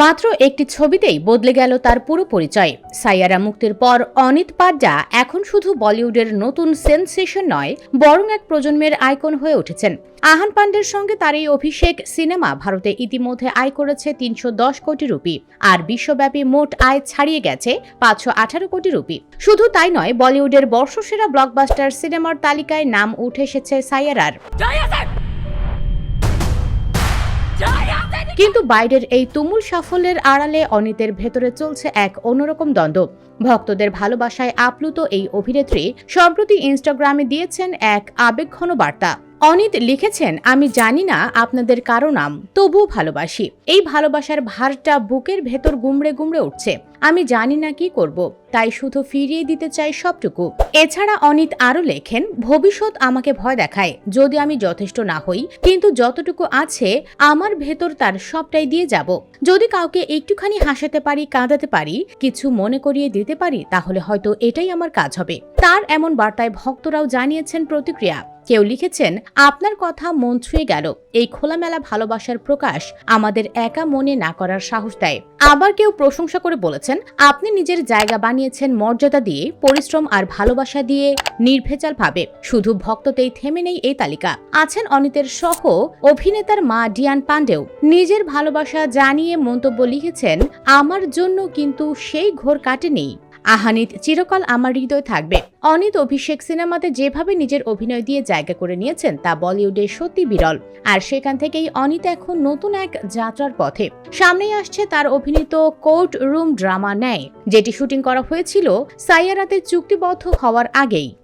মাত্র একটি ছবিতেই বদলে গেল তার পুরো পরিচয়। সাইয়ারা মুক্তির পর অনিত পাড্ডা এখন শুধু বলিউডের নতুন সেন্সেশন নয়, বরং এক প্রজন্মের আইকন হয়ে উঠেছেন। আহান পান্ডের সঙ্গে তার এই অভিষেক সিনেমা ভারতে ইতিমধ্যে আয় করেছে তিনশো দশ কোটি রুপি, আর বিশ্বব্যাপী মোট আয় ছাড়িয়ে গেছে পাঁচশো আঠারো কোটি রুপি। শুধু তাই নয়, বলিউডের বর্ষসেরা ব্লকবাস্টার সিনেমার তালিকায় নাম উঠে এসেছে সাইয়ারার। কিন্তু বাইরের এই তুমুল সাফল্যের আড়ালে অনিতের ভেতরে চলছে এক অন্যরকম দ্বন্দ্ব। ভক্তদের ভালোবাসায় আপ্লুত এই অভিনেত্রী সম্প্রতি ইনস্টাগ্রামে দিয়েছেন এক আবেগঘন বার্তা। অনিত লিখেছেন, আমি জানি না আপনাদের কারও নাম, তবুও ভালোবাসি। এই ভালোবাসার ভারটা বুকের ভেতর গুমড়ে গুমড়ে উঠছে। আমি জানি না কি করব। তাই শুধু ফিরিয়ে দিতে চাই সবটুকু। এছাড়া অনিত আরও লেখেন, ভবিষ্যৎ আমাকে ভয় দেখায়, যদি আমি যথেষ্ট না হই, কিন্তু যতটুকু আছে, আমার ভেতর তার সবটাই দিয়ে যাব। যদি কাউকে একটুখানি হাসাতে পারি, কাঁদাতে পারি, কিছু মনে করিয়ে দিতে পারি, তাহলে হয়তো এটাই আমার কাজ হবে। তার এমন বার্তায় ভক্তরাও জানিয়েছেন প্রতিক্রিয়া। কেউ লিখেছেন, আপনার কথা মন ছুঁয়ে গেল এই খোলামেলা ভালোবাসার প্রকাশ আমাদের একা মনে না করার সাহস দেয়। আবার কেউ প্রশংসা করে বলেছেন, আপনি নিজের জায়গা বানিয়েছেন মর্যাদা দিয়ে, পরিশ্রম আর ভালোবাসা দিয়ে নির্ভেজাল ভাবে শুধু ভক্ততেই থেমে নেই এই তালিকা। আছেন অনিতের সহ অভিনেতার মা ডিয়ান পান্ডেও। নিজের ভালোবাসা জানিয়ে মন্তব্য লিখেছেন, আমার জন্য কিন্তু সেই ঘোর কাটেনি। আহানিত চিরকাল আমার হৃদয় থাকবে। অনিত অভিষেক সিনেমাতে যেভাবে নিজের অভিনয় দিয়ে জায়গা করে নিয়েছেন, তা বলিউডে সত্যি বিরল। আর সেখান থেকেই অনিত এখন নতুন এক যাত্রার পথে। সামনেই আসছে তার অভিনীত কোর্ট রুম ড্রামা নেয় যেটি শুটিং করা হয়েছিল সাইয়ারাতে চুক্তিবদ্ধ হওয়ার আগেই।